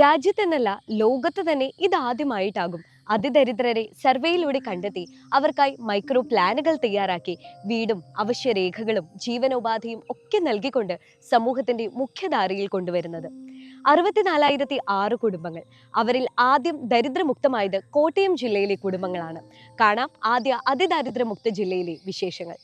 രാജ്യത്തെന്നല്ല ലോകത്ത് തന്നെ ഇതാദ്യമായിട്ടാകും. അതിദരിദ്രരെ സർവേയിലൂടെ കണ്ടെത്തി അവർക്കായി മൈക്രോ പ്ലാനുകൾ തയ്യാറാക്കി വീടും അവശ്യരേഖകളും ജീവനോപാധിയും ഒക്കെ നൽകിക്കൊണ്ട് സമൂഹത്തിന്റെ മുഖ്യധാരയിൽ കൊണ്ടുവരുന്നത്. അറുപത്തിനാലായിരത്തി ആറ് കുടുംബങ്ങൾ. അവരിൽ ആദ്യം ദരിദ്രമുക്തമായത് കോട്ടയം ജില്ലയിലെ കുടുംബങ്ങളാണ്. കാണാം ആദ്യ അതിദരിദ്രമുക്ത ജില്ലയിലെ വിശേഷങ്ങൾ.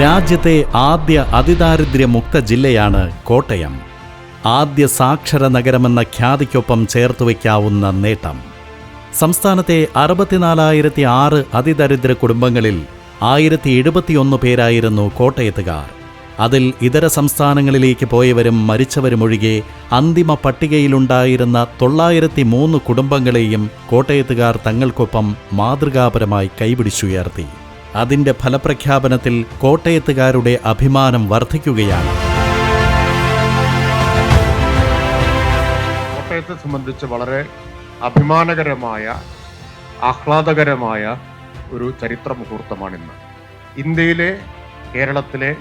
രാജ്യത്തെ ആദ്യ അതിദാരിദ്ര്യമുക്ത ജില്ലയാണ് കോട്ടയം. ആദ്യ സാക്ഷര നഗരമെന്ന ഖ്യാതിക്കൊപ്പം ചേർത്ത് വയ്ക്കാവുന്ന നേട്ടം. സംസ്ഥാനത്തെ അറുപത്തിനാലായിരത്തി ആറ് അതിദരിദ്ര കുടുംബങ്ങളിൽ ആയിരത്തി എഴുപത്തിയൊന്ന് പേരായിരുന്നു കോട്ടയത്തുകാർ. അതിൽ ഇതര സംസ്ഥാനങ്ങളിലേക്ക് പോയവരും മരിച്ചവരുമൊഴികെ അന്തിമ പട്ടികയിലുണ്ടായിരുന്ന തൊള്ളായിരത്തി മൂന്ന് കുടുംബങ്ങളെയും കോട്ടയത്തുകാർ തങ്ങൾക്കൊപ്പം മാതൃകാപരമായി കൈപിടിച്ചുയർത്തി. അതിന്റെ ഫലപ്രഖ്യാപനത്തിൽ കോട്ടയത്തുകാരുടെ അഭിമാനം വർദ്ധിക്കുകയാണ് കോട്ടയത്തെ സംബന്ധിച്ച് വളരെ അഭിമാനകരമായ ആഹ്ലാദകരമായ ഒരു ചരിത്ര മുഹൂർത്തമാണിന്ന്. ഇന്ത്യയിലെ കേരളത്തിലെ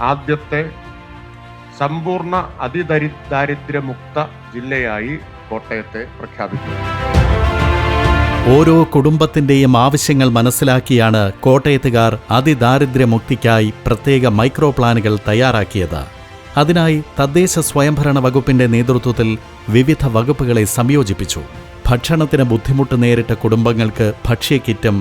ആദ്യത്തെ സമ്പൂർണ അതിദരി ദാരിദ്ര്യമുക്ത ജില്ലയായി കോട്ടയത്തെ പ്രഖ്യാപിക്കുന്നു. ഓരോ കുടുംബത്തിന്റെയും ആവശ്യങ്ങൾ മനസ്സിലാക്കിയാണ് കോട്ടയത്തുകാർ അതിദാരിദ്ര്യമുക്തിക്കായി പ്രത്യേക മൈക്രോ പ്ലാനുകൾ തയ്യാറാക്കിയത്. അതിനായി തദ്ദേശ സ്വയംഭരണ വകുപ്പിന്റെ നേതൃത്വത്തിൽ വിവിധ വകുപ്പുകളെ സംയോജിപ്പിച്ചു. ഭക്ഷണത്തിന് ബുദ്ധിമുട്ട് നേരിട്ട കുടുംബങ്ങൾക്ക് ഭക്ഷ്യക്കിറ്റും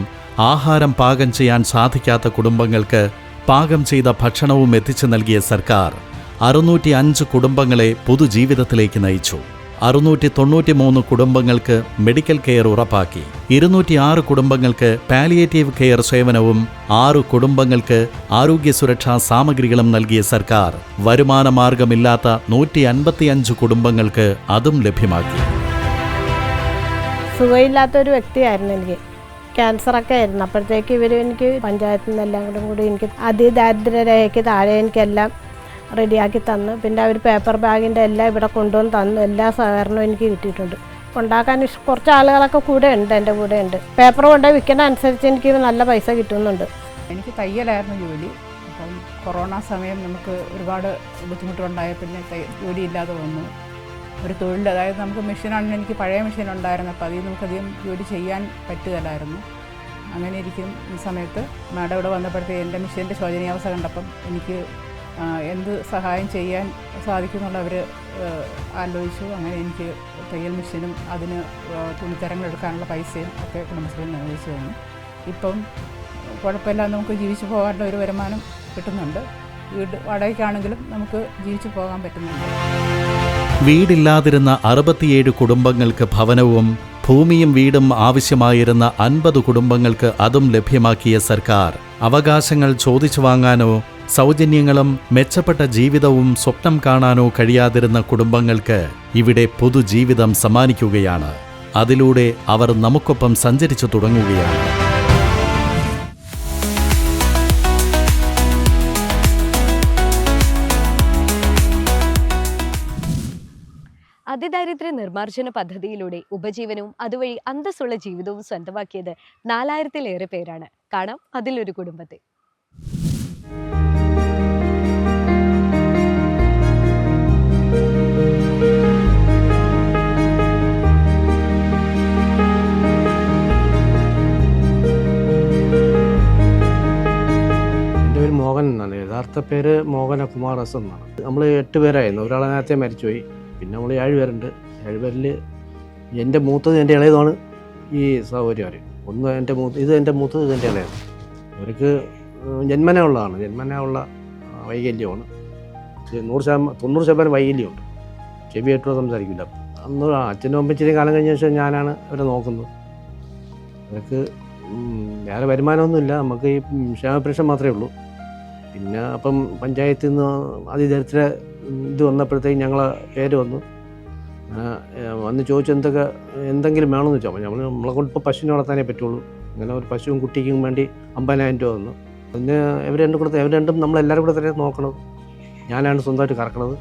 ആഹാരം പാകം ചെയ്യാൻ സാധിക്കാത്ത കുടുംബങ്ങൾക്ക് പാകം ചെയ്ത ഭക്ഷണവും എത്തിച്ചു നൽകിയ സർക്കാർ അറുന്നൂറ്റി അഞ്ച് കുടുംബങ്ങളെ പുതുജീവിതത്തിലേക്ക് നയിച്ചു. അറുന്നൂറ്റി തൊണ്ണൂറ്റി മൂന്ന് കുടുംബങ്ങൾക്ക് മെഡിക്കൽ കെയർ ഉറപ്പാക്കി. ഇരുന്നൂറ്റിയാറ് കുടുംബങ്ങൾക്ക് പാലിയേറ്റീവ് കെയർ സേവനവും ആറു കുടുംബങ്ങൾക്ക് ആരോഗ്യ സുരക്ഷാ സാമഗ്രികളും നൽകിയ സർക്കാർ. വരുമാന മാർഗമില്ലാത്ത നൂറ്റി അൻപത്തിയഞ്ച് കുടുംബങ്ങൾക്ക് അതും ലഭ്യമാക്കി. സുഖമില്ലാത്ത ഒരു വ്യക്തിയായിരുന്നു എനിക്ക്. ക്യാൻസറൊക്കെ ആയിരുന്നു. അപ്പോഴത്തേക്ക് ഇവർ എനിക്ക് പഞ്ചായത്തിൽ നിന്നെല്ലാം കൂടെ കൂടി എനിക്ക് അതിദാരിദ്ര്യരേഖയ്ക്ക് താഴെ എനിക്കെല്ലാം റെഡിയാക്കി തന്ന്. പിന്നെ അവർ പേപ്പർ ബാഗിന്റെ എല്ലാം ഇവിടെ കൊണ്ടുവന്ന് തന്നു. എല്ലാ സഹകരണവും എനിക്ക് കിട്ടിയിട്ടുണ്ട്. ഉണ്ടാക്കാൻ കുറച്ച് ആളുകളൊക്കെ കൂടെ ഉണ്ട് എന്റെ കൂടെ ഉണ്ട്. പേപ്പർ കൊണ്ടുപോയി വിൽക്കുന്ന അനുസരിച്ച് എനിക്ക് നല്ല പൈസ കിട്ടുന്നുണ്ട്. എനിക്ക് തയ്യലായിരുന്നു ജോലി. അപ്പം കൊറോണ സമയം നമുക്ക് ഒരുപാട് ബുദ്ധിമുട്ടുണ്ടായ. പിന്നെ ജോലി ജോലിയില്ലാതെ വന്നു. ഒരു തൊഴിൽ അതായത് നമുക്ക് മെഷീനാണ് എനിക്ക് പഴയ മെഷീൻ ഉണ്ടായിരുന്നു അപ്പോൾ അതിൽ നമുക്കധികം ജോലി ചെയ്യാൻ പറ്റുകയില്ലായിരുന്നു. അങ്ങനെ ഇരിക്കും ഈ സമയത്ത്. മാഡം ഇവിടെ വന്നപ്പോഴത്തേക്ക് എന്റെ മെഷീന്റെ ശോചനീയാവസ്ഥ കണ്ടപ്പം എനിക്ക് എന്ത് സഹായം ചെയ്യാൻ സാധിക്കുമെന്നുള്ള അവർ ആലോചിച്ചു. അങ്ങനെ എനിക്ക് തയ്യൽ മെഷീനും അതിന് എടുക്കാനുള്ള പൈസയും ഒക്കെ കുടുംബശ്രീ നിർവഹിച്ചു തന്നു. ഇപ്പം കുഴപ്പമില്ലാതെ നമുക്ക് ജീവിച്ചു പോകാനുള്ള ഒരു വരുമാനം കിട്ടുന്നുണ്ട്. വീട് വാടകയ്ക്കാണെങ്കിലും നമുക്ക് ജീവിച്ചു പോകാൻ പറ്റുന്നുണ്ട്. വീടില്ലാതിരുന്ന അറുപത്തിയേഴ് കുടുംബങ്ങൾക്ക് ഭവനവും ഭൂമിയും വീടും ആവശ്യമായിരുന്ന അൻപത് കുടുംബങ്ങൾക്ക് അതും ലഭ്യമാക്കിയ സർക്കാർ. അവകാശങ്ങൾ ചോദിച്ചു വാങ്ങാനോ സൗജന്യങ്ങളും മെച്ചപ്പെട്ട ജീവിതവും സ്വപ്നം കാണാനോ കഴിയാതിരുന്ന കുടുംബങ്ങൾക്ക് ഇവിടെ പൊതുജീവിതം സമ്മാനിക്കുകയാണ്. അതിലൂടെ അവർ നമുക്കൊപ്പം സഞ്ചരിച്ചു തുടങ്ങുകയാണ്. അതിദാരിദ്ര്യ നിർമ്മാർജന പദ്ധതിയിലൂടെ ഉപജീവനവും അതുവഴി അന്തസ്സുള്ള ജീവിതവും സ്വന്തമാക്കിയത് നാലായിരത്തിലേറെ പേരാണ്. കാണാം അതിലൊരു കുടുംബത്തെ. മോഹൻ എന്നാണ്. യഥാർത്ഥ പേര് മോഹനകുമാർ എസ് എന്നാണ്. നമ്മൾ എട്ട് പേരായിരുന്നു. ഒരാളെ നേരത്തെ മരിച്ചുപോയി. പിന്നെ നമ്മൾ ഏഴ് പേരുണ്ട്. ഏഴ് പേരിൽ എന്റെ മൂത്തത് എന്റെ ഇളയതാണ് ഈ സഹോദരിമാർ ഒന്ന് എന്റെ മൂത്ത് ഇത് എന്റെ മൂത്തത് ഇത് എന്റെ ഇളയത് അവർക്ക് ജന്മന ഉള്ളതാണ്. ജന്മന ഉള്ള വൈകല്യമാണ്. നൂറ് ശതമാനം തൊണ്ണൂറ് ശതമാനം വൈകല്യമുണ്ട്. ചെവി കേട്ടോ സംസാരിക്കില്ല. അന്ന് അച്ഛനും അമ്മ ഇച്ചിരി കാലം കഴിഞ്ഞ ശേഷം ഞാനാണ് അവരെ നോക്കുന്നത്. അവർക്ക് വേറെ വരുമാനമൊന്നുമില്ല. നമുക്ക് ഈ ക്ഷേമപരീക്ഷ മാത്രമേ ഉള്ളൂ. പിന്നെ അപ്പം പഞ്ചായത്തിൽ നിന്ന് അതിദരിദ്ര ഇത് വന്നപ്പോഴത്തേക്ക് ഞങ്ങളെ പേര് വന്നു. വന്ന് ചോദിച്ചു എന്തൊക്കെ എന്തെങ്കിലും വേണമെന്ന് വെച്ചാൽ നമ്മൾ നമ്മളെ കൊണ്ട് ഇപ്പോൾ പശുവിനെ വളർത്താനേ പറ്റുള്ളൂ. അങ്ങനെ ഒരു പശുവും കുട്ടിക്കും വേണ്ടി അമ്പതിനായിരം രൂപ വന്നു അതിന് ഇവർ രണ്ടും കൂടെ ഇവർ രണ്ടും നമ്മളെല്ലാവരും കൂടെ തന്നെ നോക്കണം. ഞാനാണ് സ്വന്തമായിട്ട് കറക്കണത്.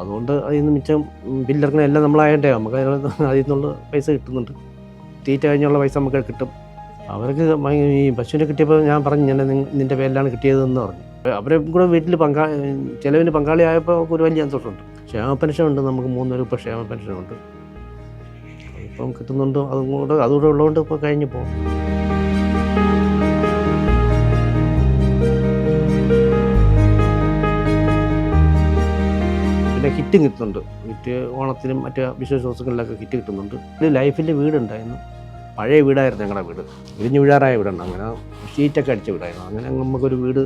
അതുകൊണ്ട് അതിൽ നിന്ന് മിച്ചം ബില്ലിറക്കണ എല്ലാം നമ്മളായണ്ടേ നമുക്ക് അതിൽ നിന്നുള്ള പൈസ കിട്ടുന്നുണ്ട്. തീറ്റ കഴിഞ്ഞുള്ള പൈസ നമുക്ക് കിട്ടും. അവർക്ക് ഈ പശുവിനെ കിട്ടിയപ്പോൾ ഞാൻ പറഞ്ഞു ഞാൻ നിന്റെ പേരിലാണ് കിട്ടിയതെന്ന് പറഞ്ഞു. അവരെ കൂടെ വീട്ടിൽ പങ്കാ ചിലവിന് പങ്കാളിയായപ്പോൾ ഒരു വലിയ സന്തോഷമുണ്ട്. ക്ഷേമ പെൻഷൻ ഉണ്ട് നമുക്ക് മൂന്ന് രൂപ ക്ഷേമ പെൻഷനുണ്ട്. ഇപ്പം കിട്ടുന്നുണ്ട് അതും കൂടെ അതുകൂടെ ഉള്ളതുകൊണ്ട് ഇപ്പോൾ കഴിഞ്ഞു പോകും. പിന്നെ ഹിറ്റും കിട്ടുന്നുണ്ട്. കിറ്റ് ഓണത്തിനും മറ്റ് വിശേഷ ദിവസങ്ങളിലൊക്കെ കിറ്റ് കിട്ടുന്നുണ്ട്. ലൈഫിൽ വീടുണ്ടായിരുന്നു. പഴയ വീടായിരുന്നു ഞങ്ങളുടെ വീട്. ഇടിഞ്ഞു വീഴാറായ വീടുണ്ട് അങ്ങനെ ഷീറ്റൊക്കെ അടിച്ച വീടായിരുന്നു. അങ്ങനെ നമുക്കൊരു വീട്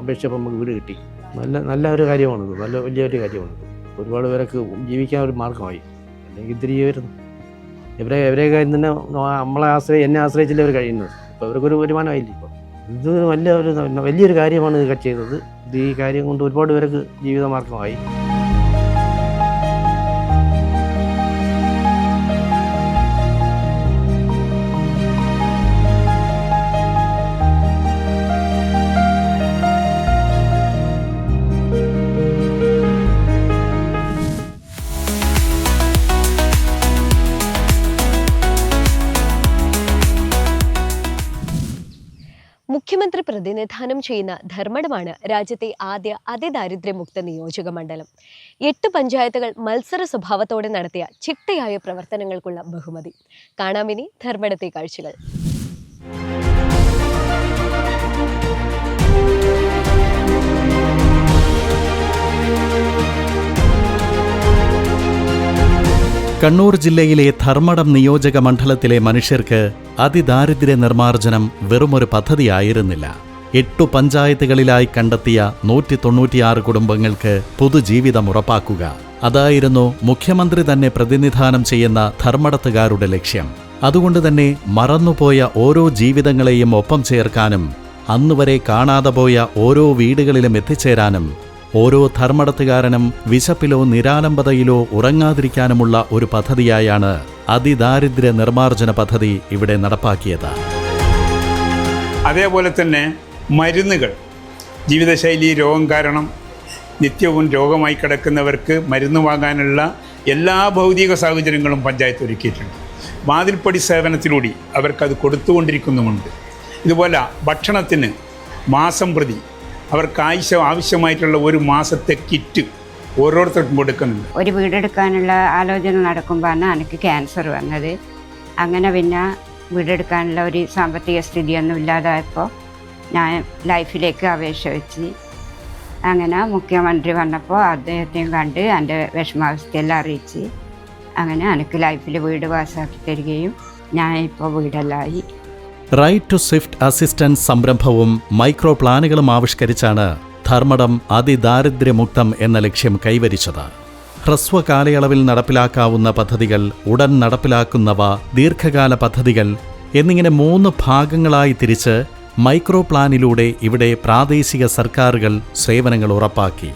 അപേക്ഷിച്ചപ്പോൾ നമുക്ക് വീട് കിട്ടി. നല്ല നല്ല ഒരു കാര്യമാണിത്. നല്ല വലിയൊരു കാര്യമാണ് ഒരുപാട് പേരൊക്കെ ജീവിക്കാൻ ഒരു മാർഗമായി അല്ലെങ്കിൽ ഇത്തിരി വരുന്നു ഇവരെ ഇവരെ കാര്യം തന്നെ നമ്മളെ ആശ്രയി എന്നെ ആശ്രയിച്ചില്ല അവർ കഴിയുന്നത് ഇപ്പോൾ അവർക്കൊരു വരുമാനമായില്ല ഇപ്പോൾ ഇത് വലിയ ഒരു വലിയൊരു കാര്യമാണ് ഇതൊക്കെ ചെയ്തത്. ഇത് ഈ കാര്യം കൊണ്ട് ഒരുപാട് പേർക്ക് ജീവിതമാർഗമായി പ്രതിനിധാനം ചെയ്യുന്ന ധർമ്മടമാണ് രാജ്യത്തെ ആദ്യ അതിദാരിദ്ര്യമുക്ത നിയോജക മണ്ഡലം. എട്ട് പഞ്ചായത്തുകൾ മത്സര സ്വഭാവത്തോടെ നടത്തിയ ചിട്ടയായ പ്രവർത്തനങ്ങൾക്കുള്ള ബഹുമതി. കാണാമിനി ധർമ്മടത്തെ കാഴ്ചകൾ. കണ്ണൂർ ജില്ലയിലെ ധർമ്മടം നിയോജക മണ്ഡലത്തിലെ മനുഷ്യർക്ക് അതിദാരിദ്ര്യ നിർമ്മാർജനം വെറുമൊരു പദ്ധതിയായിരുന്നില്ല. എട്ടു പഞ്ചായത്തുകളിലായി കണ്ടെത്തിയ നൂറ്റി തൊണ്ണൂറ്റിയാറ് കുടുംബങ്ങൾക്ക് പുതുജീവിതം ഉറപ്പാക്കുക. അതായിരുന്നു മുഖ്യമന്ത്രി തന്നെ പ്രതിനിധാനം ചെയ്യുന്ന ധർമ്മടത്തുകാരുടെ ലക്ഷ്യം. അതുകൊണ്ട് തന്നെ മറന്നുപോയ ഓരോ ജീവിതങ്ങളെയും ഒപ്പം ചേർക്കാനും അന്നുവരെ കാണാതെ പോയ ഓരോ വീടുകളിലും എത്തിച്ചേരാനും ഓരോ ധർമ്മടത്തുകാരനും വിശപ്പിലോ നിരാലംബതയിലോ ഉറങ്ങാതിരിക്കാനുമുള്ള ഒരു പദ്ധതിയായാണ് അതിദാരിദ്ര്യ നിർമ്മാർജന പദ്ധതി ഇവിടെ നടപ്പാക്കിയത്. അതേപോലെ തന്നെ മരുന്നുകൾ. ജീവിതശൈലി രോഗം കാരണം നിത്യവും രോഗമായി കിടക്കുന്നവർക്ക് മരുന്ന് വാങ്ങാനുള്ള എല്ലാ ഭൗതിക സാഹചര്യങ്ങളും പഞ്ചായത്ത് ഒരുക്കിയിട്ടുണ്ട്. വാതിൽപ്പടി സേവനത്തിലൂടെ അവർക്കത് കൊടുത്തുകൊണ്ടിരിക്കുന്നുമുണ്ട്. ഇതുപോലെ ഭക്ഷണത്തിന് മാസം പ്രതി അവർക്ക് ആവശ്യം ആവശ്യമായിട്ടുള്ള ഒരു മാസത്തെ കിറ്റ് ഓരോരുത്തർക്കും കൊടുക്കുന്നുണ്ട്. ഒരു വീടെടുക്കാനുള്ള ആലോചന നടക്കുമ്പോഴാണ് എനിക്ക് ക്യാൻസർ വന്നത്. അങ്ങനെ പിന്നെ വീടെടുക്കാനുള്ള ഒരു സാമ്പത്തിക സ്ഥിതിയൊന്നും ഇല്ലാതായപ്പോൾ ഞാൻ ലൈഫിലേക്ക് അപേക്ഷ വെച്ച് അങ്ങനെ മുഖ്യമന്ത്രി വന്നപ്പോൾ അദ്ദേഹത്തെയും കണ്ട് എന്റെ വിഷമാവസ്ഥയെല്ലാം അറിയിച്ച് അങ്ങനെ എനിക്ക് ലൈഫിൽ വീട് പാസ്സാക്കി തരികയും ഞാൻ ഇപ്പോൾ വീടെല്ലായി. റൈറ്റ് ടു സ്വിഫ്റ്റ് അസിസ്റ്റൻസ് സംരംഭവും മൈക്രോ പ്ലാനുകളും ആവിഷ്കരിച്ചാണ് ധർമ്മടം അതിദാരിദ്ര്യമുക്തം എന്ന ലക്ഷ്യം കൈവരിച്ചത്. ഹ്രസ്വ കാലയളവിൽ നടപ്പിലാക്കാവുന്ന പദ്ധതികൾ ഉടൻ നടപ്പിലാക്കുന്നവ ദീർഘകാല പദ്ധതികൾ എന്നിങ്ങനെ മൂന്ന് ഭാഗങ്ങളായി തിരിച്ച് മൈക്രോ പ്ലാനിലൂടെ ഇവിടെ പ്രാദേശിക സർക്കാരുകൾ സേവനങ്ങൾ ഉറപ്പാക്കി.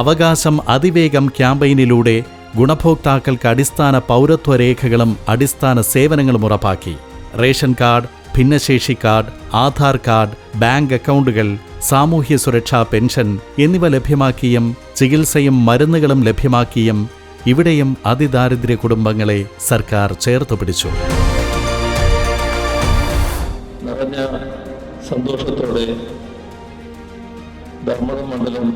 അവകാശം അതിവേഗം ക്യാമ്പയിനിലൂടെ ഗുണഭോക്താക്കൾക്ക് അടിസ്ഥാന പൗരത്വ രേഖകളും അടിസ്ഥാന സേവനങ്ങളും ഉറപ്പാക്കി. റേഷൻ കാർഡ് ഭിന്നശേഷി കാർഡ് ആധാർ കാർഡ് ബാങ്ക് അക്കൗണ്ടുകൾ സാമൂഹ്യ സുരക്ഷാ പെൻഷൻ എന്നിവ ലഭ്യമാക്കിയും ചികിത്സയും മരുന്നുകളും ലഭ്യമാക്കിയും ഇവിടെയും അതിദാരിദ്ര്യ കുടുംബങ്ങളെ സർക്കാർ ചേർത്തു പിടിച്ചു. നിറഞ്ഞ സന്തോഷത്തോടെ ധർമ്മട മണ്ഡലം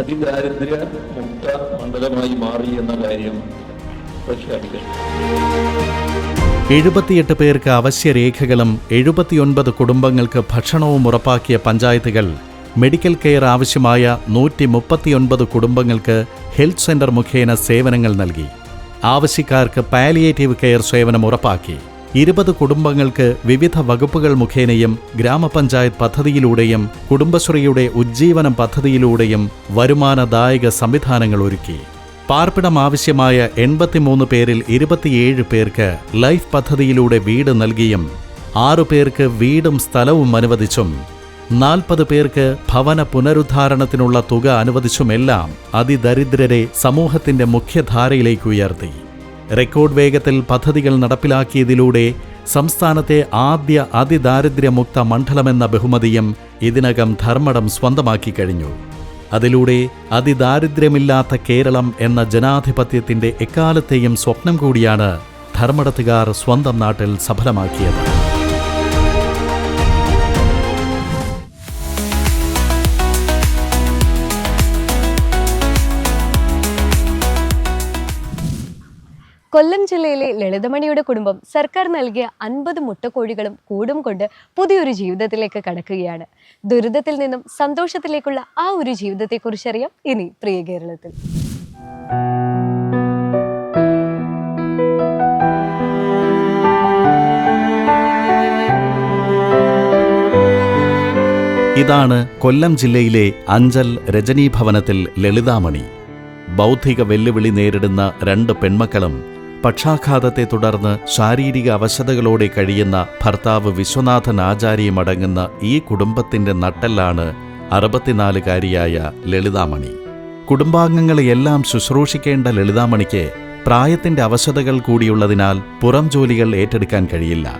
അതിദാരിദ്ര്യ മുക്ത മണ്ഡലമായി മാറി എന്ന കാര്യം പ്രഖ്യാപിക്കുന്നു എഴുപത്തിയെട്ട് പേർക്ക് അവശ്യരേഖകളും എഴുപത്തിയൊൻപത് കുടുംബങ്ങൾക്ക് ഭക്ഷണവും ഉറപ്പാക്കിയ പഞ്ചായത്തുകൾ മെഡിക്കൽ കെയർ ആവശ്യമായ നൂറ്റി മുപ്പത്തിയൊൻപത് കുടുംബങ്ങൾക്ക് ഹെൽത്ത് സെന്റർ മുഖേന സേവനങ്ങൾ നൽകി. ആവശ്യക്കാർക്ക് പാലിയേറ്റീവ് കെയർ സേവനം ഉറപ്പാക്കി. ഇരുപത് കുടുംബങ്ങൾക്ക് വിവിധ വകുപ്പുകൾ മുഖേനയും ഗ്രാമപഞ്ചായത്ത് പദ്ധതിയിലൂടെയും കുടുംബശ്രീയുടെ ഉജ്ജീവനം പദ്ധതിയിലൂടെയും വരുമാനദായക സംവിധാനങ്ങൾ ഒരുക്കി. പാർപ്പിടം ആവശ്യമായ എൺപത്തിമൂന്ന് പേരിൽ ഇരുപത്തിയേഴ് പേർക്ക് ലൈഫ് പദ്ധതിയിലൂടെ വീട് നൽകിയും ആറു പേർക്ക് വീടും സ്ഥലവും അനുവദിച്ചും നാൽപ്പത് പേർക്ക് ഭവന പുനരുദ്ധാരണത്തിനുള്ള തുക അനുവദിച്ചുമെല്ലാം അതിദരിദ്രരെ സമൂഹത്തിന്റെ മുഖ്യധാരയിലേക്ക് ഉയർത്തി. റെക്കോർഡ് വേഗത്തിൽ പദ്ധതികൾ നടപ്പിലാക്കിയതിലൂടെ സംസ്ഥാനത്തെ ആദ്യ അതിദാരിദ്ര്യമുക്ത മണ്ഡലമെന്ന ബഹുമതിയും ഇതിനകം ധർമ്മടം സ്വന്തമാക്കി കഴിഞ്ഞു. അതിലൂടെ അതിദാരിദ്ര്യമില്ലാത്ത കേരളം എന്ന ജനാധിപത്യത്തിന്റെ എക്കാലത്തെയും സ്വപ്നം കൂടിയാണ് ധർമ്മടത്തുകാർ സ്വന്തം നാട്ടിൽ സഫലമാക്കിയത്. കൊല്ലം ജില്ലയിലെ ലളിതമണിയുടെ കുടുംബം സർക്കാർ നൽകിയ അൻപത് മുട്ടക്കോഴികളും കൂടും കൊണ്ട് പുതിയൊരു ജീവിതത്തിലേക്ക് കടക്കുകയാണ്. ദുരിതത്തിൽ നിന്നും സന്തോഷത്തിലേക്കുള്ള ആ ഒരു ജീവിതത്തെക്കുറിച്ചറിയാം ഇനി പ്രിയ കേരളത്തിൽ. ഇതാണ് കൊല്ലം ജില്ലയിലെ അഞ്ചൽ രജനീഭവനത്തിൽ ലളിതാമണി. ബൗദ്ധിക വെല്ലുവിളി നേരിടുന്ന രണ്ട് പെൺമക്കളും പക്ഷാഘാതത്തെ തുടർന്ന് ശാരീരിക അവശതകളോടെ കഴിയുന്ന ഭർത്താവ് വിശ്വനാഥൻ ആചാര്യമടങ്ങുന്ന ഈ കുടുംബത്തിന്റെ നട്ടെല്ലാണ് അറുപത്തിനാലുകാരിയായ ലളിതാമണി. കുടുംബാംഗങ്ങളെയെല്ലാം ശുശ്രൂഷിക്കേണ്ട ലളിതാമണിക്ക് പ്രായത്തിന്റെ അവശതകൾ കൂടിയുള്ളതിനാൽ പുറം ജോലികൾ ഏറ്റെടുക്കാൻ കഴിയില്ല.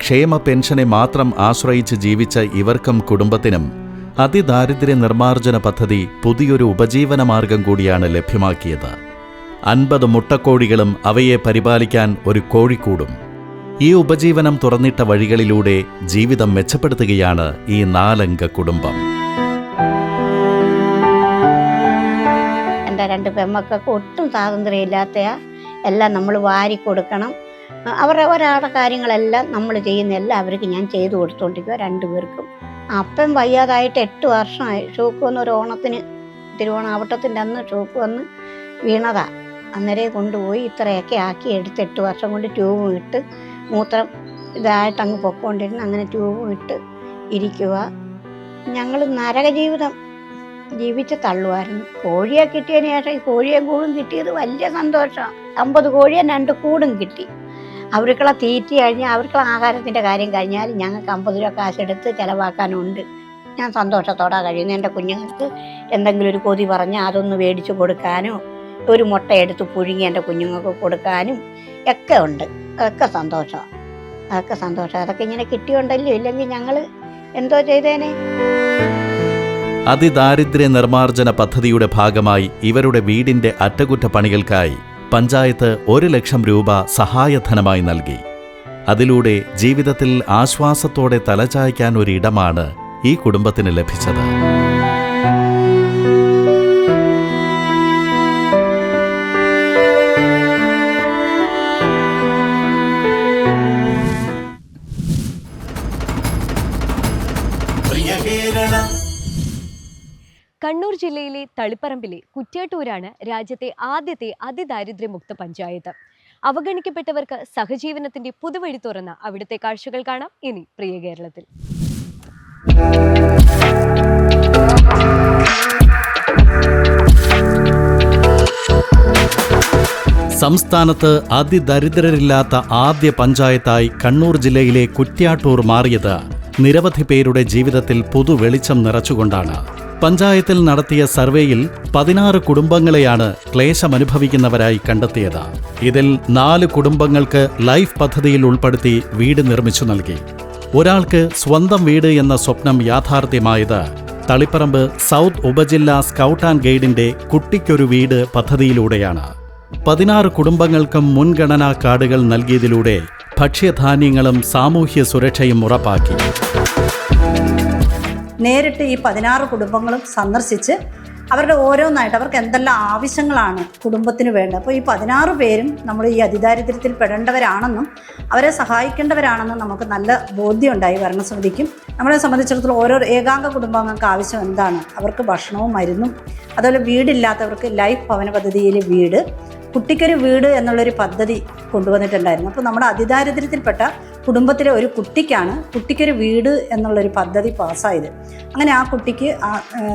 ക്ഷേമ പെൻഷനെ മാത്രം ആശ്രയിച്ച് ജീവിച്ച ഇവർക്കും കുടുംബത്തിനും അതിദാരിദ്ര്യ നിർമ്മാർജന പദ്ധതി പുതിയൊരു ഉപജീവനമാർഗം കൂടിയാണ് ലഭ്യമാക്കിയത്. അൻപത് മുട്ടക്കോഴികളും അവയെ പരിപാലിക്കാൻ ഒരു കോഴിക്കൂടും ഈ ഉപജീവനം തുറന്നിട്ട വഴികളിലൂടെ ജീവിതം മെച്ചപ്പെടുത്തുകയാണ് ഈ നാലംഗ കുടുംബം. എന്റെ രണ്ട് പെമ്മക്കൾക്ക് ഒട്ടും സ്വാതന്ത്ര്യമില്ലാത്തയാ. എല്ലാം നമ്മൾ വാരി കൊടുക്കണം. അവരുടെ ഒരാളുടെ കാര്യങ്ങളെല്ലാം നമ്മൾ ചെയ്യുന്ന എല്ലാം അവർക്ക് ഞാൻ ചെയ്തു കൊടുത്തോണ്ടിരിക്കുക രണ്ടുപേർക്കും അപ്പം വയ്യാതായിട്ട് എട്ട് വർഷമായി. ഷോക്ക് വന്ന് ഒരു ഓണത്തിന് തിരുവോണാവട്ടത്തിന്റെ അന്ന് ഷോക്ക് വന്ന് വീണതാ. അന്നേരെ കൊണ്ടുപോയി ഇത്രയൊക്കെ ആക്കി എടുത്ത് എട്ട് വർഷം കൊണ്ട് ട്യൂബും ഇട്ട് മൂത്രം ഇതായിട്ട് അങ്ങ് പൊക്കോണ്ടിരുന്ന് അങ്ങനെ ട്യൂബും ഇട്ട് ഇരിക്കുക ഞങ്ങൾ നരക ജീവിതം ജീവിച്ച് തള്ളുമായിരുന്നു കോഴിയെ കിട്ടിയതിന് ശേഷം ഈ കോഴിയെ കൂടും കിട്ടിയത് വലിയ സന്തോഷമാണ് അമ്പത് കോഴിയെ രണ്ട് കൂടും കിട്ടി. അവർക്കുള്ള തീറ്റി കഴിഞ്ഞാൽ അവർക്കുള്ള ആഹാരത്തിന്റെ കാര്യം കഴിഞ്ഞാൽ ഞങ്ങൾക്ക് അമ്പത് രൂപ കാശെടുത്ത് ചിലവാക്കാനുണ്ട്. ഞാൻ സന്തോഷത്തോടെ കഴിയുന്നു. എന്റെ കുഞ്ഞുങ്ങൾക്ക് എന്തെങ്കിലും ഒരു കൊതി പറഞ്ഞാൽ അതൊന്ന് മേടിച്ചു കൊടുക്കാനോ ഒരു മുട്ട എടുത്ത് പുഴുങ്ങി എന്റെ കുഞ്ഞുങ്ങൾക്ക് കൊടുക്കാനും ഒക്കെ ഉണ്ട്. അതൊക്കെ സന്തോഷമാണ് അതൊക്കെ സന്തോഷം അതൊക്കെ ഇങ്ങനെ കിട്ടിയുണ്ടല്ലോ? ഇല്ലെങ്കിൽ ഞങ്ങൾ എന്തോ ചെയ്തേനെ? അതിദാരിദ്ര്യ നിർമ്മാർജന പദ്ധതിയുടെ ഭാഗമായി ഇവരുടെ വീടിന്റെ അറ്റകുറ്റപ്പണികൾക്കായി പഞ്ചായത്ത് ഒരു ലക്ഷം രൂപ സഹായധനമായി നൽകി. അതിലൂടെ ജീവിതത്തിൽ ആശ്വാസത്തോടെ തലചായ്ക്കാൻ ഒരിടമാണ് ഈ കുടുംബത്തിന് ലഭിച്ചത്. കണ്ണൂർ ജില്ലയിലെ തളിപ്പറമ്പിലെ കുറ്റ്യാട്ടൂരാണ് രാജ്യത്തെ ആദ്യത്തെ അതിദാരിദ്ര്യമുക്ത പഞ്ചായത്ത്. അവഗണിക്കപ്പെട്ടവർക്ക് സഹജീവനത്തിന്റെ പുതുവഴി തുറന്ന അവിടുത്തെ കാഴ്ചകൾ കാണാം ഇനി പ്രിയ കേരളത്തിൽ. സംസ്ഥാനത്ത് അതിദരിദ്രരില്ലാത്ത ആദ്യ പഞ്ചായത്തായി കണ്ണൂർ ജില്ലയിലെ കുറ്റ്യാട്ടൂർ മാറിയത് നിരവധി പേരുടെ ജീവിതത്തിൽ പുതുവെളിച്ചം നിറച്ചുകൊണ്ടാണ്. പഞ്ചായത്തിൽ നടത്തിയ സർവേയിൽ പതിനാറ് കുടുംബങ്ങളെയാണ് ക്ലേശമനുഭവിക്കുന്നവരായി കണ്ടെത്തിയത്. ഇതിൽ നാല് കുടുംബങ്ങൾക്ക് ലൈഫ് പദ്ധതിയിൽ ഉൾപ്പെടുത്തി വീട് നിർമ്മിച്ചു നൽകി. ഒരാൾക്ക് സ്വന്തം വീട് എന്ന സ്വപ്നം യാഥാർത്ഥ്യമായത് തളിപ്പറമ്പ് സൗത്ത് ഉപജില്ലാ സ്കൗട്ട് ആൻഡ് ഗൈഡിന്റെ കുട്ടിക്കൊരു വീട് പദ്ധതിയിലൂടെയാണ്. പതിനാറ് കുടുംബങ്ങൾക്കും മുൻഗണനാ കാർഡുകൾ നൽകിയതിലൂടെ ഭക്ഷ്യധാന്യങ്ങളും സാമൂഹ്യ സുരക്ഷയും ഉറപ്പാക്കി. നേരിട്ട് ഈ പതിനാറ് കുടുംബങ്ങളും സന്ദർശിച്ച് അവരുടെ ഓരോന്നായിട്ട് അവർക്ക് എന്തെല്ലാം ആവശ്യങ്ങളാണ് കുടുംബത്തിന് വേണ്ടത്. അപ്പോൾ ഈ പതിനാറ് പേരും നമ്മൾ ഈ അതിദാരിദ്ര്യത്തിൽ പെടേണ്ടവരാണെന്നും അവരെ സഹായിക്കേണ്ടവരാണെന്നും നമുക്ക് നല്ല ബോധ്യമുണ്ടായി ഭരണസമിതിക്കും. നമ്മളെ സംബന്ധിച്ചിടത്തോളം ഓരോ ഏകാംഗ കുടുംബാംഗങ്ങൾക്ക് ആവശ്യം എന്താണ്? അവർക്ക് ഭക്ഷണവും മരുന്നും അതുപോലെ വീടില്ലാത്തവർക്ക് ലൈഫ് ഭവന പദ്ധതിയിലെ വീട് കുട്ടിക്കൊരു വീട് എന്നുള്ളൊരു പദ്ധതി കൊണ്ടുവന്നിട്ടുണ്ടായിരുന്നു. അപ്പോൾ നമ്മുടെ അതിദാരിദ്ര്യത്തിൽപ്പെട്ട കുടുംബത്തിലെ ഒരു കുട്ടിക്കാണ് കുട്ടിക്കൊരു വീട് എന്നുള്ളൊരു പദ്ധതി പാസ്സായത്. അങ്ങനെ ആ കുട്ടിക്ക് ആ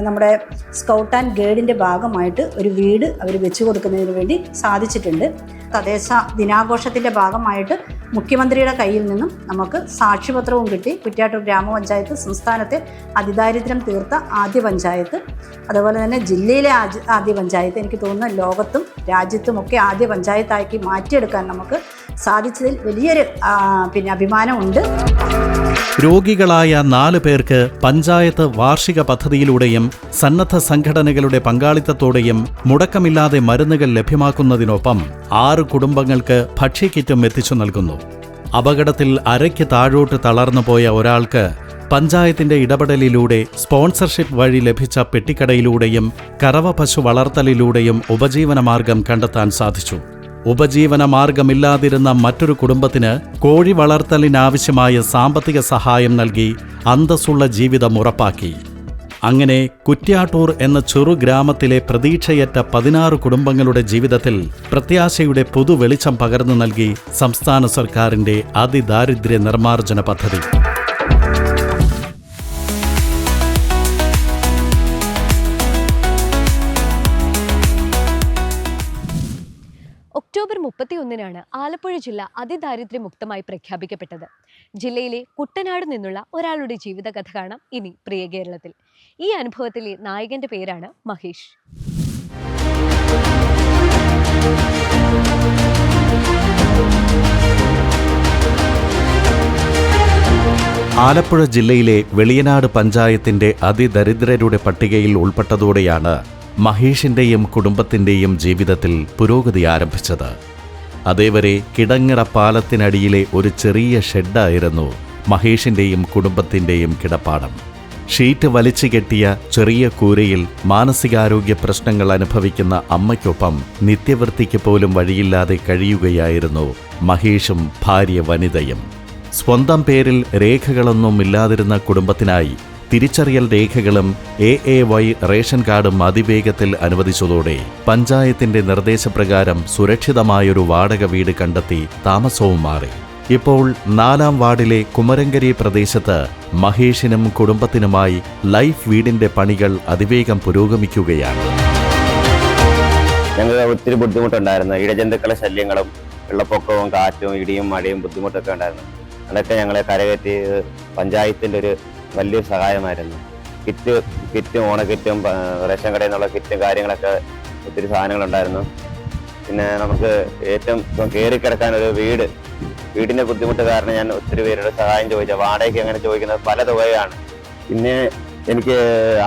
നമ്മുടെ സ്കൗട്ട് ആൻഡ് ഗൈഡിന്റെ ഭാഗമായിട്ട് ഒരു വീട് അവർ വെച്ചു കൊടുക്കുന്നതിന് വേണ്ടി സാധിച്ചിട്ടുണ്ട്. തദ്ദേശ ദിനാഘോഷത്തിന്റെ ഭാഗമായിട്ട് മുഖ്യമന്ത്രിയുടെ കയ്യിൽ നിന്നും നമുക്ക് സാക്ഷ്യപത്രവും കിട്ടി. കുറ്റ്യാട്ടൂർ ഗ്രാമപഞ്ചായത്ത് സംസ്ഥാനത്തെ അതിദാരിദ്ര്യം തീർത്ത ആദ്യ പഞ്ചായത്ത്. അതുപോലെ തന്നെ ജില്ലയിലെ ആദ്യ പഞ്ചായത്ത്. എനിക്ക് തോന്നുന്നു ലോകത്തും രാജ്യത്തുമൊക്കെ ആദ്യ പഞ്ചായത്താക്കി മാറ്റിയെടുക്കാൻ നമുക്ക് സാധിച്ചതിൽ വലിയൊരു പിന്നെ അഭിമാനമുണ്ട്. രോഗികളായ നാല് പേർക്ക് പഞ്ചായത്ത് വാർഷിക പദ്ധതിയിലൂടെയും സന്നദ്ധ സംഘടനകളുടെ പങ്കാളിത്തത്തോടെയും മുടക്കമില്ലാതെ മരുന്നുകൾ ലഭ്യമാക്കുന്നതിനൊപ്പം ആറ് കുടുംബങ്ങൾക്ക് ഭക്ഷ്യക്കിറ്റും എത്തിച്ചു നൽകുന്നു. അപകടത്തിൽ അരയ്ക്ക് താഴോട്ട് തളർന്നു പോയ ഒരാൾക്ക് പഞ്ചായത്തിന്റെ ഇടപെടലിലൂടെ സ്പോൺസർഷിപ്പ് വഴി ലഭിച്ച പെട്ടിക്കടയിലൂടെയും കറവ പശു വളർത്തലിലൂടെയും ഉപജീവനമാർഗം കണ്ടെത്താൻ സാധിച്ചു. ഉപജീവന മാർഗമില്ലാതിരുന്ന മറ്റൊരു കുടുംബത്തിന് കോഴി വളർത്തലിനാവശ്യമായ സാമ്പത്തിക സഹായം നൽകി അന്തസ്സുള്ള ജീവിതം ഉറപ്പാക്കി. അങ്ങനെ കുറ്റ്യാട്ടൂർ എന്ന ചെറു ഗ്രാമത്തിലെ പ്രതീക്ഷയറ്റ പതിനാറ് കുടുംബങ്ങളുടെ ജീവിതത്തിൽ പ്രത്യാശയുടെ പുതുവെളിച്ചം പകർന്നു നൽകി സംസ്ഥാന സർക്കാരിന്റെ അതിദാരിദ്ര്യ നിർമ്മാർജന പദ്ധതി. ഒക്ടോബർ മുപ്പത്തിയൊന്നിനാണ് ആലപ്പുഴ ജില്ല അതിദാരിദ്ര്യമുക്തമായി പ്രഖ്യാപിക്കപ്പെട്ടത്. ജില്ലയിലെ കുട്ടനാട് നിന്നുള്ള ഒരാളുടെ ജീവിതകഥ കാണാം ഇനി പ്രിയ കേരളത്തിൽ. ഈ അനുഭവത്തിലെ നായകന്റെ പേരാണ് മഹേഷ്. ആലപ്പുഴ ജില്ലയിലെ വെളിയനാട് പഞ്ചായത്തിന്റെ അതിദരിദ്രരുടെ പട്ടികയിൽ ഉൾപ്പെട്ടതോടെയാണ് മഹേഷിന്റെയും കുടുംബത്തിന്റെയും ജീവിതത്തിൽ പുരോഗതി ആരംഭിച്ചത്. അതേവരെ കിടങ്ങറ പാലത്തിനടിയിലെ ഒരു ചെറിയ ഷെഡായിരുന്നു മഹേഷിന്റെയും കുടുംബത്തിന്റെയും കിടപ്പാടം. ഷീറ്റ് വലിച്ചു കെട്ടിയ ചെറിയ കൂരയിൽ മാനസികാരോഗ്യ പ്രശ്നങ്ങൾ അനുഭവിക്കുന്ന അമ്മയ്ക്കൊപ്പം നിത്യവൃത്തിക്ക് പോലും വഴിയില്ലാതെ കഴിയുകയായിരുന്നു മഹേഷും ഭാര്യ വനിതയും. സ്വന്തം പേരിൽ രേഖകളൊന്നും ഇല്ലാതിരുന്ന കുടുംബത്തിനായി തിരിച്ചറിയൽ രേഖകളും എ എ വൈ റേഷൻ കാർഡും അതിവേഗത്തിൽ അനുവദിച്ചതോടെ പഞ്ചായത്തിന്റെ നിർദ്ദേശപ്രകാരം സുരക്ഷിതമായൊരു വാടക വീട് കണ്ടെത്തി താമസവും മാറി. ഇപ്പോൾ നാലാം വാർഡിലെ കുമരങ്കരി പ്രദേശത്ത് മഹേഷിനും കുടുംബത്തിനുമായി ലൈഫ് വീടിന്റെ പണികൾ അതിവേഗം പുരോഗമിക്കുകയാണ്. ഞങ്ങൾ ഒത്തിരി ബുദ്ധിമുട്ടുണ്ടായിരുന്നു. ഇഴജന്തുക്കളെ ശല്യങ്ങളും വെള്ളപ്പൊക്കവും കാറ്റും ഇടിയും മഴയും ബുദ്ധിമുട്ടൊക്കെ ഉണ്ടായിരുന്നു. അതൊക്കെ ഞങ്ങളെ കരകയറ്റി പഞ്ചായത്തിന്റെ ഒരു വലിയ സഹായമായിരുന്നു. കിറ്റ് കിറ്റും ഓണക്കിറ്റും റേഷൻ കടയിൽ നിന്നുള്ള കിറ്റും കാര്യങ്ങളൊക്കെ ഒത്തിരി സാധനങ്ങളുണ്ടായിരുന്നു. പിന്നെ നമുക്ക് ഏറ്റവും ഇപ്പം കയറി കിടക്കാൻ ഒരു വീട് വീടിന്റെ ബുദ്ധിമുട്ട് കാരണം ഞാൻ ഒത്തിരി പേരുടെ സഹായം ചോദിച്ച. വാടകയ്ക്ക് അങ്ങനെ ചോദിക്കുന്നത് പല തുകയാണ്. പിന്നെ എനിക്ക്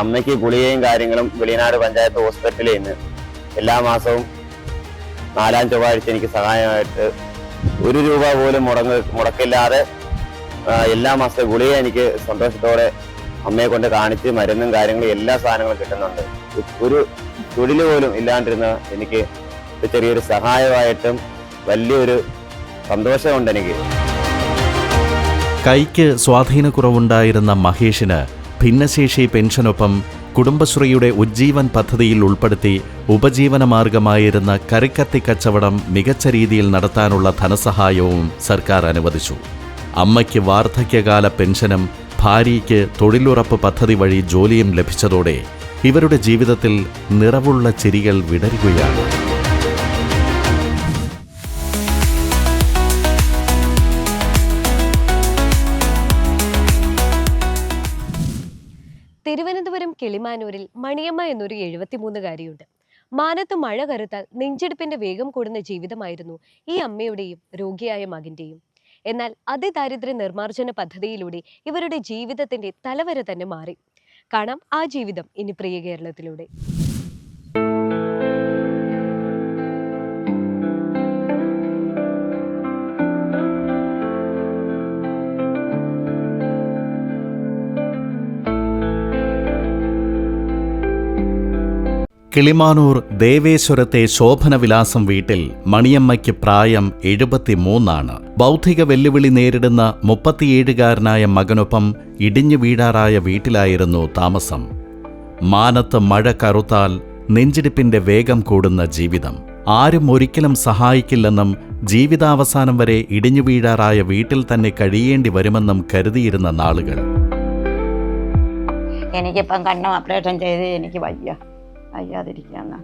അമ്മയ്ക്ക് ഗുളികയും കാര്യങ്ങളും വെളിയനാട് പഞ്ചായത്ത് ഹോസ്പിറ്റലിൽ നിന്ന് എല്ലാ മാസവും നാലാം ചൊവ്വാഴ്ച എനിക്ക് സഹായമായിട്ട് ഒരു രൂപ പോലും മുടങ്ങ മുടക്കില്ലാതെ എല്ലാ മാസത്തെ ഗുളിക എനിക്ക് സന്തോഷത്തോടെ അമ്മയെ കൊണ്ട് കാണിച്ച് മരുന്നും കാര്യങ്ങളും എല്ലാ സാധനങ്ങളും കിട്ടുന്നുണ്ട്. ഒരു തൊഴിൽ പോലും ഇല്ലാണ്ടിരുന്ന എനിക്ക് ചെറിയൊരു സഹായമായിട്ടും വലിയൊരു സന്തോഷമുണ്ട് എനിക്ക് കൈക്ക് സ്വാധീനക്കുറവുണ്ടായിരുന്ന മഹേഷിന് ഭിന്നശേഷി പെൻഷനൊപ്പം കുടുംബശ്രീയുടെ ഉജ്ജീവൻ പദ്ധതിയിൽ ഉൾപ്പെടുത്തി ഉപജീവനമാർഗമായിരുന്ന കരിക്കത്തി കച്ചവടം മികച്ച രീതിയിൽ നടത്താനുള്ള ധനസഹായവും സർക്കാർ അനുവദിച്ചു. അമ്മയ്ക്ക് വാർദ്ധക്യകാല പെൻഷനും ഭാര്യയ്ക്ക് തൊഴിലുറപ്പ് പദ്ധതി വഴി ജോലിയും ലഭിച്ചതോടെ ഇവരുടെ ജീവിതത്തിൽ നിറവുള്ള ചിരികൾ വിടരുകയാണ്. കിളിമാനൂരിൽ മണിയമ്മ എന്നൊരു എഴുപത്തിമൂന്നുകാരിയുണ്ട് മാനത്ത് മഴ കരുത്താൽ നെഞ്ചെടുപ്പിന്റെ വേഗം കൂടുന്ന ജീവിതമായിരുന്നു ഈ അമ്മയുടെയും രോഗിയായ മകന്റെയും. എന്നാൽ അതിദാരിദ്ര്യ നിർമ്മാർജന പദ്ധതിയിലൂടെ ഇവരുടെ ജീവിതത്തിന്റെ തലവര തന്നെ മാറി. കാണാം ആ ജീവിതം ഇനി പ്രിയ കേരളത്തിലൂടെ. കിളിമാനൂർ ദേവേശ്വരത്തെ ശോഭനവിലാസം വീട്ടിൽ മണിയമ്മയ്ക്ക് പ്രായം എഴുപത്തിമൂന്നാണ്. ബൗദ്ധിക വെല്ലുവിളി നേരിടുന്ന മുപ്പത്തിയേഴുകാരനായ മകനൊപ്പം ഇടിഞ്ഞു വീടാറായ വീട്ടിലായിരുന്നു താമസം. മാനത്ത് മഴ കറുത്താൽ നെഞ്ചിടിപ്പിന്റെ വേഗം കൂടുന്ന ജീവിതം. ആരും ഒരിക്കലും സഹായിക്കില്ലെന്നും ജീവിതാവസാനം വരെ ഇടിഞ്ഞു വീഴാറായ വീട്ടിൽ തന്നെ കഴിയേണ്ടി വരുമെന്നും കരുതിയിരുന്ന നാളുകൾ. എനിക്കിപ്പം കണ്ണ് ഓപ്പറേഷൻ ചെയ്ത് എനിക്ക് വയ്യ. വയ്യാതിരിക്കാന്ന്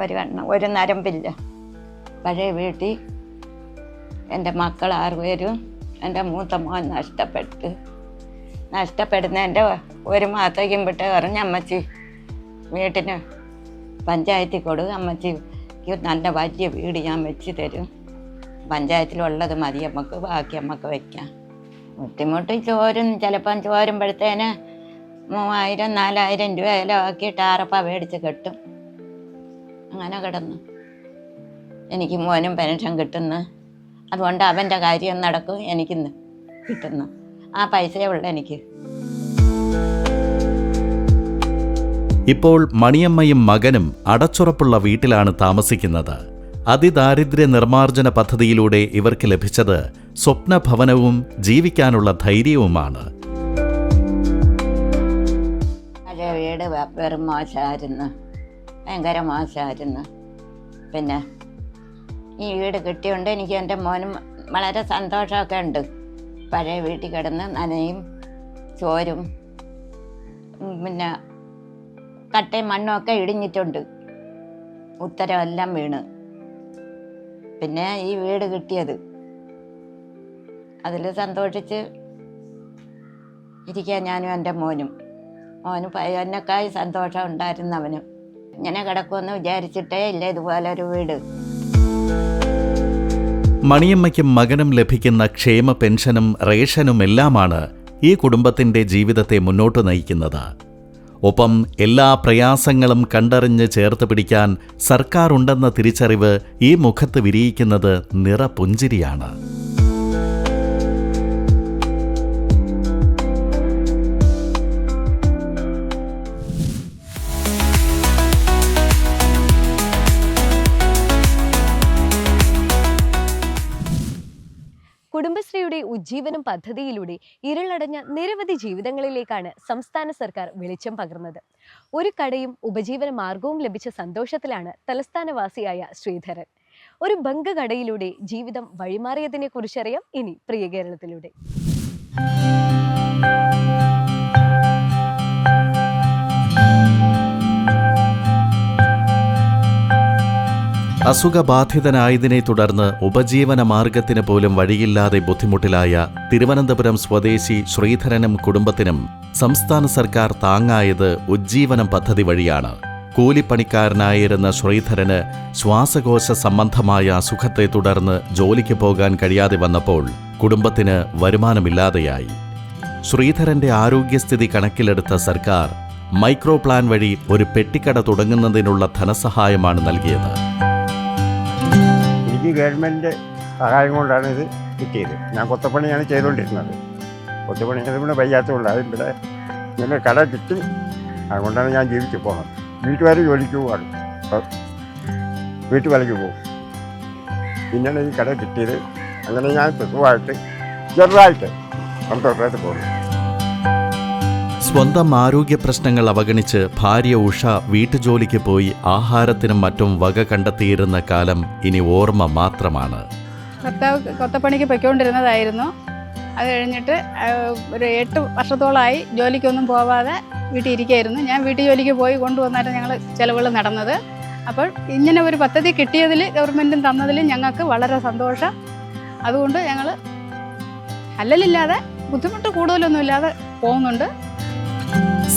ഒരു കണ്ണ് ഒരു നരമ്പില്ല. പഴയ വീട്ടിൽ എന്റെ മക്കൾ ആറുപേരും എന്റെ മൂത്ത മോൻ നഷ്ടപ്പെട്ട്. നഷ്ടപ്പെടുന്നതിന്റെ ഒരു മാസത്തേക്കും വിട്ട് പറഞ്ഞ അമ്മച്ചി വീട്ടിന് പഞ്ചായത്തിൽ കൊടു അമ്മച്ചിക്ക് നല്ല വലിയ വീട് ഞാൻ വെച്ച് തരും. പഞ്ചായത്തിലുള്ളത് മതി നമുക്ക് ബാക്കി നമുക്ക് വയ്ക്കാം ബുദ്ധിമുട്ട് ചോരും ചിലപ്പം ചോരുമ്പോഴത്തേന് മൂവായിരം നാലായിരം രൂപ ചിലവാക്കിയിട്ട് ആറപ്പ മേടിച്ച് കെട്ടും. അങ്ങനെ കിടന്നു. എനിക്ക് മോനും പെൻഷൻ കിട്ടുന്നു. അതുകൊണ്ട് അവന്റെ കാര്യം നടക്കും എനിക്കിന്ന് കിട്ടുന്നു. ആ പൈസയേ ഉള്ളൂ എനിക്ക്. ഇപ്പോൾ മണിയമ്മയും മകനും അടച്ചുറപ്പുള്ള വീട്ടിലാണ് താമസിക്കുന്നത്. അതിദാരിദ്ര്യ നിർമ്മാർജന പദ്ധതിയിലൂടെ ഇവർക്ക് ലഭിച്ചത് സ്വപ്നഭവനവും ജീവിക്കാനുള്ള ധൈര്യവുമാണ്. പഴയ വീട് വെ- വെറും മോശമായിരുന്നു. ഭയങ്കര മോശമായിരുന്നു. പിന്നെ ഈ വീട് കിട്ടിയോണ്ട് എനിക്ക് എന്റെ മോനും വളരെ സന്തോഷമൊക്കെ ഉണ്ട്. പഴയ വീട്ടിൽ കിടന്ന് നനയും ചോരും പിന്നെ കട്ടയും മണ്ണും ഒക്കെ ഇടിഞ്ഞിട്ടുണ്ട്. ഉത്തരമെല്ലാം വീണ്. പിന്നെ ഈ വീട് കിട്ടിയത്. അതിൽ സന്തോഷിച്ച് ഇരിക്കാൻ ഞാനും എന്റെ മോനും. മോന് പയ്യനക്കായി സന്തോഷം ഉണ്ടായിരുന്നു ഇങ്ങനെ കിടക്കുമെന്ന് വിചാരിച്ചിട്ടേ ഇല്ല ഇതുപോലെ ഒരു വീട്. മണിയമ്മയ്ക്ക് മകനും ലഭിക്കുന്ന ക്ഷേമ പെൻഷനും റേഷനും എല്ലാമാണ് ഈ കുടുംബത്തിന്റെ ജീവിതത്തെ മുന്നോട്ട് നയിക്കുന്നത്. ഒപ്പം എല്ലാ പ്രയാസങ്ങളും കണ്ടറിഞ്ഞ് ചേർത്ത് പിടിക്കാൻ സർക്കാർ ഉണ്ടെന്ന തിരിച്ചറിവ് ഈ മുഖത്ത് വിരിയിക്കുന്നത് നിറപുഞ്ചിരിയാണ്. ഉജ്ജീവനം പദ്ധതിയിലൂടെ ഇരുളടഞ്ഞ നിരവധി ജീവിതങ്ങളിലേക്കാണ് സംസ്ഥാന സർക്കാർ വെളിച്ചം പകർന്നത്. ഒരു കടയും ഉപജീവന മാർഗവും ലഭിച്ച സന്തോഷത്തിലാണ് തലസ്ഥാനവാസിയായ ശ്രീധരൻ. ഒരു ബംഗ കടയിലൂടെ ജീവിതം വഴിമാറിയതിനെ കുറിച്ചറിയാം ഇനി പ്രിയ കേരളത്തിലൂടെ. അസുഖബാധിതനായതിനെ തുടർന്ന് ഉപജീവന മാർഗത്തിന് പോലും വഴിയില്ലാതെ ബുദ്ധിമുട്ടിലായ തിരുവനന്തപുരം സ്വദേശി ശ്രീധരനും കുടുംബത്തിനും സംസ്ഥാന സർക്കാർ താങ്ങായത് ഉജ്ജീവനം പദ്ധതി വഴിയാണ്. കൂലിപ്പണിക്കാരനായിരുന്ന ശ്രീധരന് ശ്വാസകോശ സംബന്ധമായ അസുഖത്തെ തുടർന്ന് ജോലിക്ക് പോകാൻ കഴിയാതെ വന്നപ്പോൾ കുടുംബത്തിന് വരുമാനമില്ലാതെയായി. ശ്രീധരന്റെ ആരോഗ്യസ്ഥിതി കണക്കിലെടുത്ത സർക്കാർ മൈക്രോ പ്ലാൻ വഴി ഒരു പെട്ടിക്കട തുടങ്ങുന്നതിനുള്ള ധനസഹായമാണ് നൽകിയത്. എനിക്ക് ഗവൺമെന്റ് സഹായം കൊണ്ടാണ് ഇത് കിട്ടിയത്. ഞാൻ കൊത്തപ്പണിയാണ് ചെയ്തുകൊണ്ടിരുന്നത് കൊത്തപ്പണി ഇവിടെ വയ്യാത്തതുകൊണ്ട് അത് ഇവിടെ ഇങ്ങനെ കട കിട്ടി അതുകൊണ്ടാണ് ഞാൻ ജീവിച്ചു പോകുന്നത് വീട്ടുകാർ ജോലിക്ക് പോവാണ്. വീട്ടുവേലയ്ക്ക് പോകും. പിന്നെയാണ് ഈ കട കിട്ടിയത്. അങ്ങനെ ഞാൻ സുഖമായിട്ട് ചെറുതായിട്ട് സന്തോഷമായിട്ട് പോകുന്നു. സ്വന്തം ആരോഗ്യ പ്രശ്നങ്ങൾ അവഗണിച്ച് ഭാര്യ ഉഷ വീട്ടുജോലിക്ക് പോയി ആഹാരത്തിനും മറ്റും വക കണ്ടെത്തിയിരുന്ന കാലം ഇനി ഓർമ്മ മാത്രമാണ്. ഭർത്താവ് കൊത്തപ്പണിക്ക് പൊയ്ക്കൊണ്ടിരുന്നതായിരുന്നു. അത് കഴിഞ്ഞിട്ട് ഒരു എട്ട് വർഷത്തോളമായി ജോലിക്കൊന്നും പോവാതെ വീട്ടിൽ ഇരിക്കുകയായിരുന്നു ഞാൻ വീട്ടിൽ ജോലിക്ക് പോയി കൊണ്ടുവന്നായിരുന്നു ഞങ്ങൾ ചിലവുകൾ നടന്നത്. അപ്പോൾ ഇങ്ങനെ ഒരു പദ്ധതി കിട്ടിയതിൽ ഗവൺമെന്റും തന്നതിൽ ഞങ്ങൾക്ക് വളരെ സന്തോഷം. അതുകൊണ്ട് ഞങ്ങൾ അല്ലലില്ലാതെ ബുദ്ധിമുട്ട് കൂടുതലൊന്നുമില്ലാതെ പോകുന്നുണ്ട്.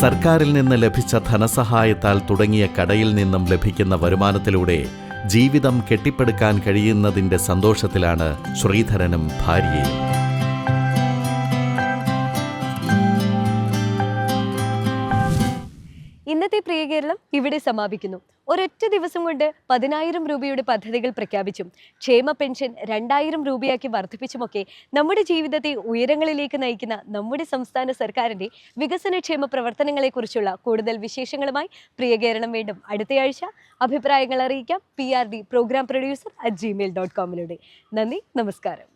സർക്കാരിൽ നിന്ന് ലഭിച്ച ധനസഹായത്താൽ തുടങ്ങിയ കടയിൽ നിന്നും ലഭിക്കുന്ന വരുമാനത്തിലൂടെ ജീവിതം കെട്ടിപ്പടുക്കാൻ കഴിയുന്നതിന്റെ സന്തോഷത്തിലാണ് ശ്രീധരനും ഭാര്യയും. ഇവിടെ സമാപിക്കുന്നു. ഒരൊറ്റ ദിവസം കൊണ്ട് പതിനായിരം രൂപയുടെ പദ്ധതികൾ പ്രഖ്യാപിച്ചും ക്ഷേമ പെൻഷൻ രണ്ടായിരം രൂപയാക്കി വർദ്ധിപ്പിച്ചുമൊക്കെ നമ്മുടെ ജീവിതത്തെ ഉയരങ്ങളിലേക്ക് നയിക്കുന്ന നമ്മുടെ സംസ്ഥാന സർക്കാരിന്റെ വികസനക്ഷേമ പ്രവർത്തനങ്ങളെക്കുറിച്ചുള്ള കൂടുതൽ വിശേഷങ്ങളുമായി പ്രിയ കേരളം വീണ്ടും അടുത്തയാഴ്ച അഭിപ്രായങ്ങൾ അറിയിക്കാം. P program producer at Gmail നന്ദി നമസ്കാരം.